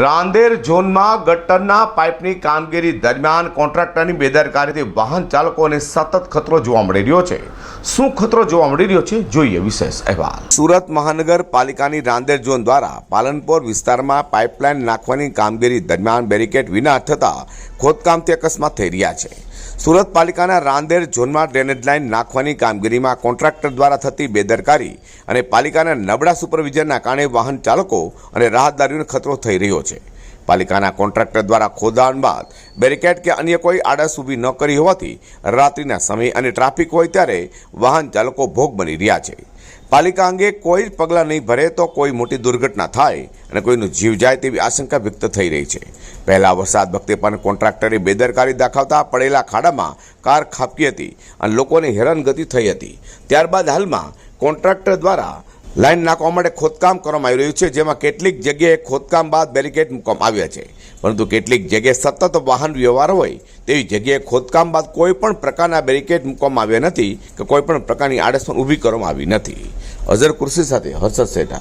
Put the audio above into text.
રાંદેર ઝોનમાં ગટરના પાઇપની કામગીરી દરમિયાન કોન્ટ્રાક્ટરની બેદરકારીથી વાહન ચાલકોને સતત ખતરો જોવા મળી રહ્યો છે. શું ખતરો જોવા મળી રહ્યો છે? જોઈએ વિશેષ અહેવાલ. સુરત મહાનગરપાલિકાની રાંદેર ઝોન દ્વારા પાલનપુર વિસ્તારમાં પાઇપલાઇન નાખવાની કામગીરી દરમિયાન બેરિકેડ વિના થતા ખોદકામથી અકસ્માત થઈ રહ્યા છે. સુરત પાલિકાના રાંદેર ઝોનમાં ડ્રેનેજ લાઇન નાખવાની કામગીરીમાં કોન્ટ્રાક્ટર દ્વારા થતી બેદરકારી અને પાલિકાના નબળા સુપરવિઝનના કારણે વાહન ચાલકો અને રાહતદારીઓને ખતરો થઈ રહ્યો છે. પાલિકાના કોન્ટ્રાક્ટર દ્વારા ખોદાણ બાદ બેરિકેડ કે અન્ય કોઈ આડસ ઊભી ન કરી હોવાથી રાત્રિના સમય અને ટ્રાફિક હોય ત્યારે વાહન ચાલકો ભોગ બની રહ્યા છે. પાલિકા અંગે કોઈ જ પગલાં નહીં ભરે તો કોઈ મોટી દુર્ઘટના થાય અને કોઈનું જીવ જાય તેવી આશંકા વ્યક્ત થઈ રહી છે. પહેલા વરસાદ વખતે પણ કોન્ટ્રાક્ટરે બેદરકારી દાખવતા પડેલા ખાડામાં કાર ખાબકી હતી અને લોકોને હેરાનગતિ થઈ હતી. ત્યારબાદ હાલમાં કોન્ટ્રાક્ટર દ્વારા લાઈન નાખવા માટે ખોદકામ કરવામાં આવી રહ્યું છે, જેમાં કેટલીક જગ્યાએ ખોદકામ બાદ બેરિકેડ મૂકવામાં આવ્યા છે. પરંતુ કેટલીક જગ્યાએ સતત વાહન વ્યવહાર હોય, તેવી જગ્યાએ ખોદકામ બાદ કોઈપણ પ્રકારના બેરિકેડ મૂકવામાં આવ્યા નથી કે કોઈપણ પ્રકારની આડસ પણ ઊભી કરવામાં આવી નથી. અઝર કુર્સી સાથે હર્ષદ સેઠા.